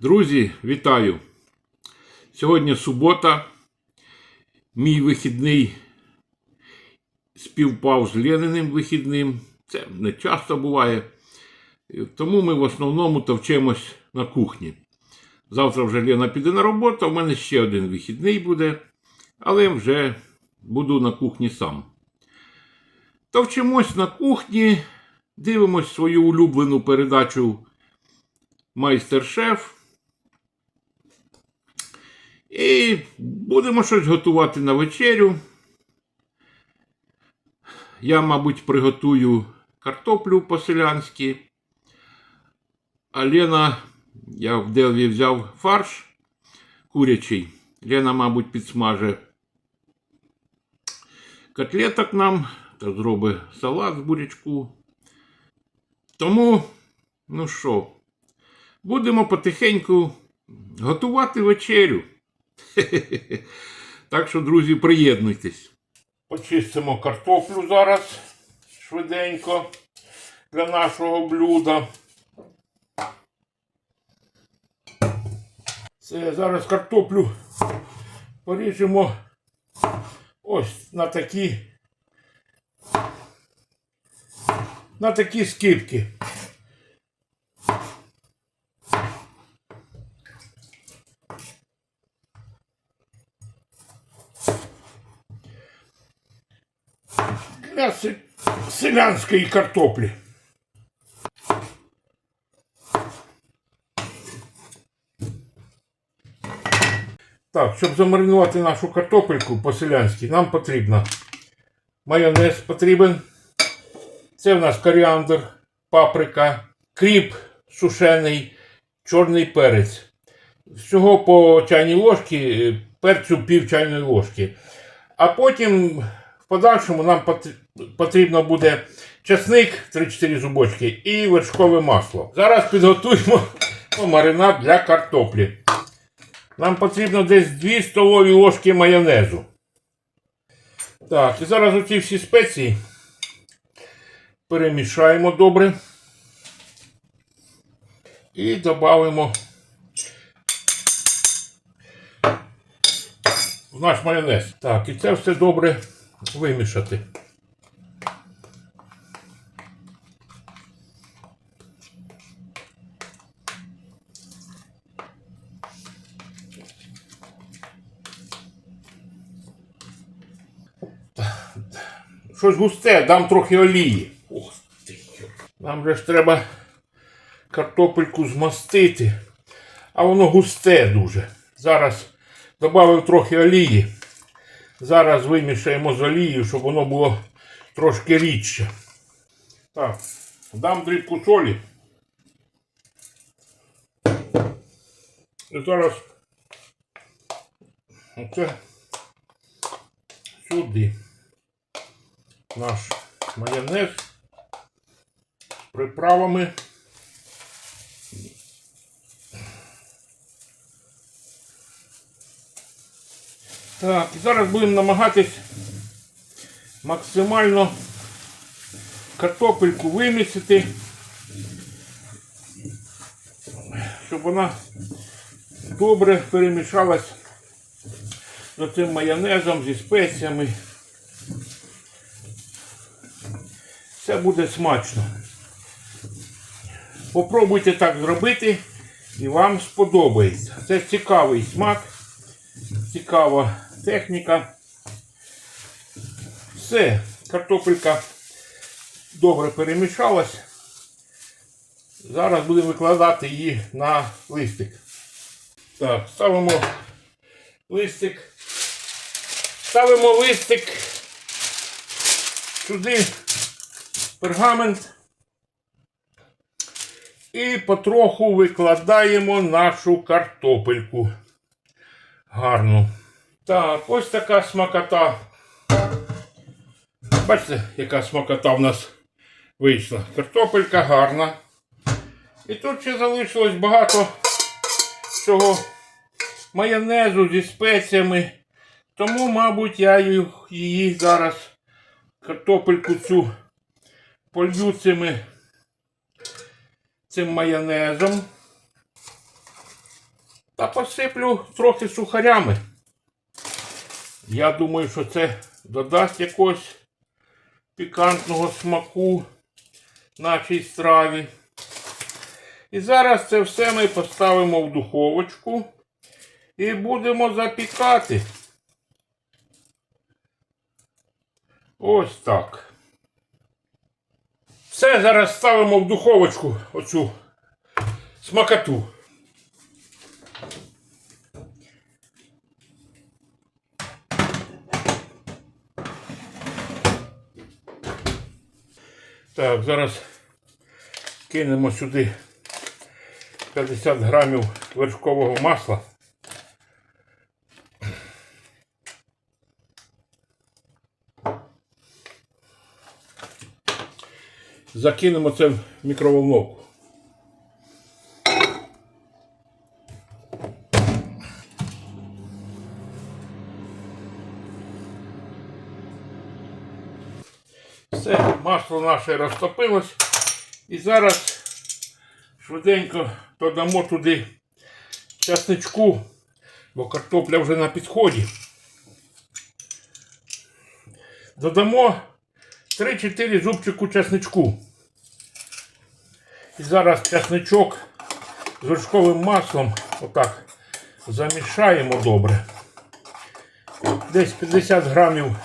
Друзі, вітаю! Сьогодні субота. Мій вихідний співпав з Лениним вихідним. Це не часто буває. Тому ми в основному товчемось на кухні. Завтра вже Лена піде на роботу, в мене ще один вихідний буде, але вже буду на кухні сам. Товчемось на кухні, дивимось свою улюблену передачу Майстер-шеф. І будемо щось готувати на вечерю. Я, мабуть, приготую картоплю по-селянськи. А Лена, я в Делві взяв фарш курячий. Лена, мабуть, підсмаже котлеток нам та зробить салат з бурячку. Тому, ну що, будемо потихеньку готувати вечерю. Так що, друзі, приєднуйтесь. Почистимо картоплю зараз швиденько для нашого блюда. Це зараз картоплю поріжемо ось на такі на такі скибки. Для се- селянської картоплі. Так, щоб замаринувати нашу картопельку по-селянськи, нам потрібно майонез потрібен. Це в нас коріандр, паприка, кріп сушений, чорний перець. Всього по чайній ложці, е, перцю пів чайної ложки. А потім в подальшому нам потрібно буде чесник 3-4 зубочки і вершкове масло. Зараз підготуємо маринад для картоплі. Нам потрібно десь 2 столові ложки майонезу. Так, і зараз оці всі спеції перемішаємо добре. І додамо в наш майонез. Так, і це все добре вимішати. Щось густе, дам трохи олії. Нам же ж треба картопельку змастити. А воно густе дуже. Зараз додав трохи олії. Зараз вимішаємо з олією, щоб воно було трошки рідше. Так, дам дрібку солі. І зараз оце сюди наш майонез з приправами. Так, і зараз будемо намагатись максимально картопельку вимісити, щоб вона добре перемішалась з цим майонезом, зі спеціями. Це буде смачно. Попробуйте так зробити і вам сподобається. Це цікавий смак, цікава техніка. Все, картопелька добре перемішалась. Зараз будемо викладати її на листик. Так, ставимо листик. Ставимо листик сюди пергамент. І потроху викладаємо нашу картопельку. Гарно. Так, ось така смакота. Бачите, яка смакота в нас вийшла. Картопелька гарна. І тут ще залишилось багато цього майонезу зі спеціями. Тому, мабуть, я її зараз картопельку цю полью цими, цим майонезом. та посиплю трохи сухарями. Я думаю, що це додасть якогось пікантного смаку нашій страві. І зараз це все ми поставимо в духовочку і будемо запікати. Ось так. Все зараз ставимо в духовочку оцю смакоту. Так, зараз кинемо сюди 50 грамів вершкового масла. Закинемо це в мікроволновку. Все, масло наше розтопилось. І зараз швиденько додамо туди часничку, бо картопля вже на підході. Додамо 3-4 зубчику часничку. І зараз часничок з вершковим маслом отак замішаємо добре. Десь 50 грамів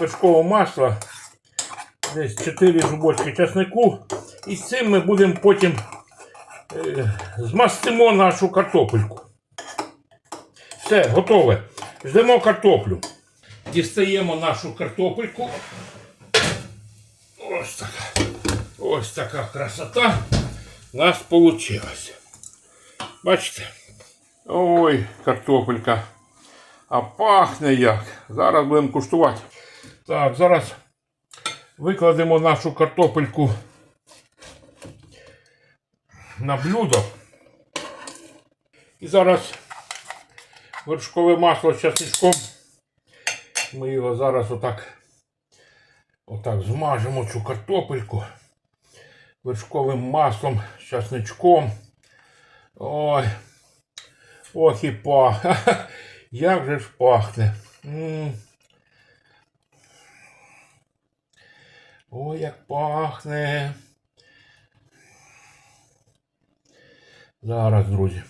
вершкового масла, десь 4 зубочки часнику. І з цим ми будемо потім е, змастимо нашу картопельку. Все, готове. Ждемо картоплю. Дістаємо нашу картопельку. Ось така. Ось така красота у нас вийшла. Бачите? Ой, картопелька. А пахне як. Зараз будемо куштувати. Так, зараз викладемо нашу картопельку на блюдо. І зараз вершкове масло з часничком. Ми його зараз отак, отак змажемо цю картопельку вершковим маслом, часничком. Ой. Ох і пах. Як же ж пахне. Ой, як пахне. Зараз, друзі.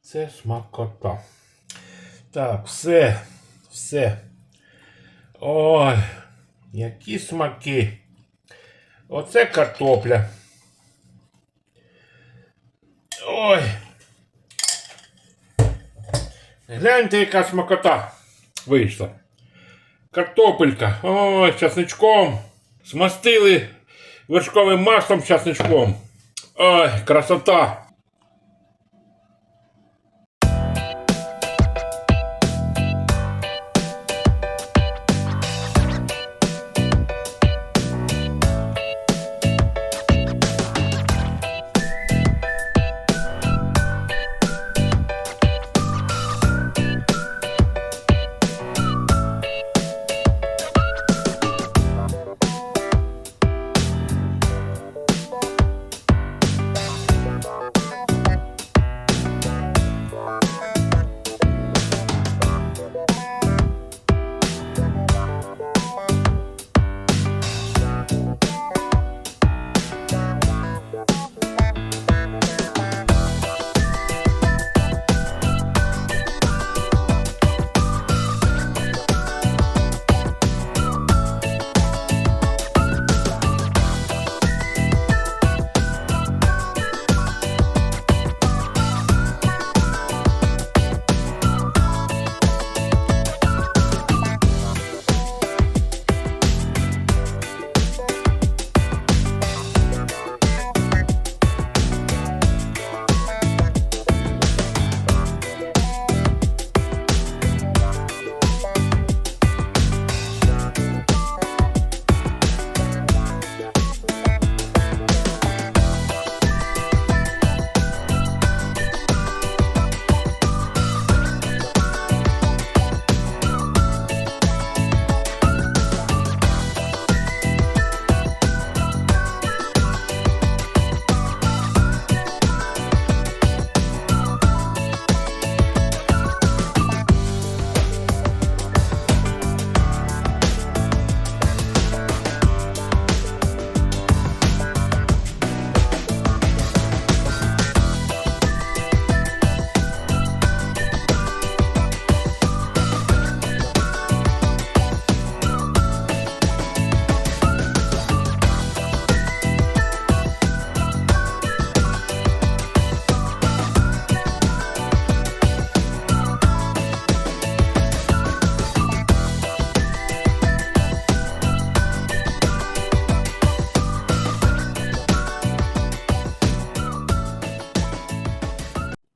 Це смакота. Так, все, все. Ой, які смаки. Оце картопля. Ой. Гляньте, яка смакота вийшла. Картопелька. Ой, з часничком. Смастили вершковим маслом з часничком. Ой, красота.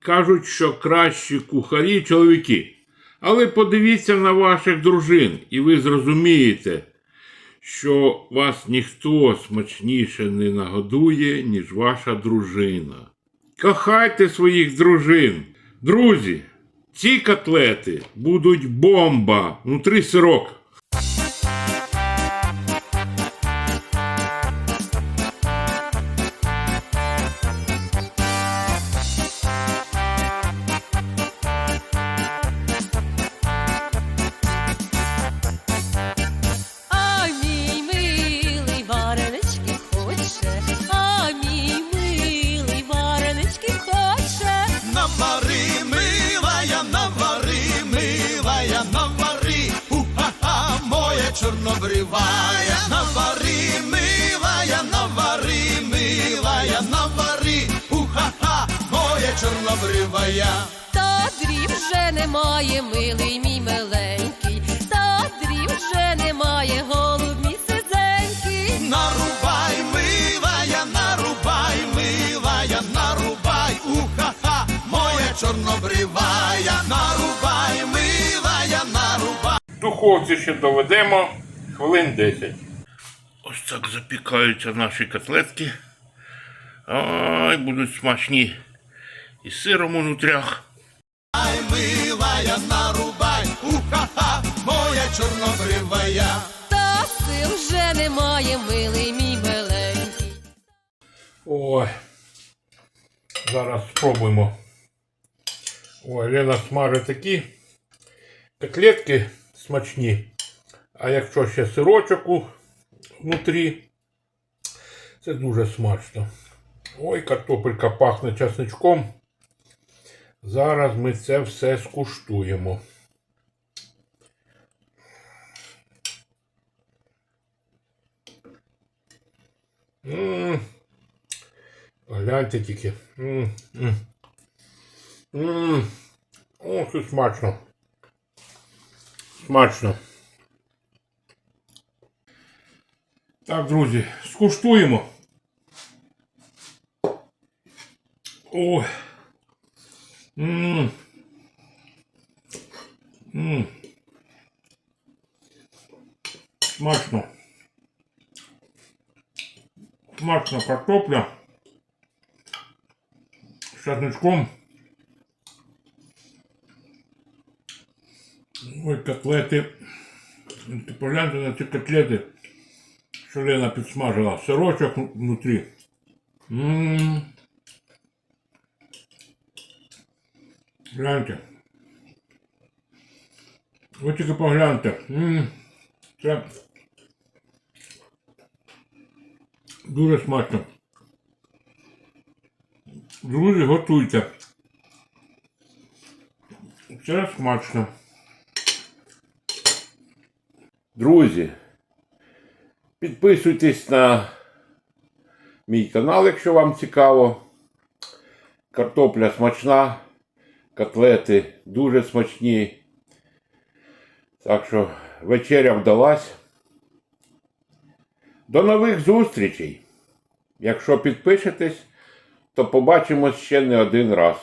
Кажуть, що кращі кухарі чоловіки. Але подивіться на ваших дружин, і ви зрозумієте, що вас ніхто смачніше не нагодує, ніж ваша дружина. Кохайте своїх дружин. Друзі, ці котлети будуть бомба, внутрі сирок. Чорнобривая, навари, милая, навари, милая, навари, у-ха-ха, моя чорнобривая. Та дрів вже немає, милий мій миленький, та дрів вже немає, голуб мій сизенький. Нарубай, милая, нарубай, милая, нарубай, у-ха-ха, моя чорнобривая, нарубай, милая, нарубай. Духовці ще доведемо хвилин 10. Ось так запікаються наші котлетки. Ай, будуть смачні. І з сиром у нутрях. Ай, милая, нарубай, у-ха-ха, моя чорнобривая. Та сил вже немає, милий мій миленький. Ой. Зараз спробуємо. Ой, Лена смажить такі котлетки смачні. А якщо ще сирочок внутрі, це дуже смачно. Ой, картопелька пахне часничком. Зараз ми це все скуштуємо. Гляньте тільки. М, м. М. О, це смачно. Смачно. Так, друзі, скуштуємо. Ой. М. М. Смачно. Смачна картопля з часничком. Ой, котлети. Погляньте на ці котлети, що Лена підсмажила. Сирочок внутрі. Гляньте. Ви тільки погляньте. Це дуже смачно. Друзі, готуйте. Це смачно. Друзі, підписуйтесь на мій канал, якщо вам цікаво. Картопля смачна, котлети дуже смачні. Так що вечеря вдалась. До нових зустрічей! Якщо підпишетесь, то побачимось ще не один раз.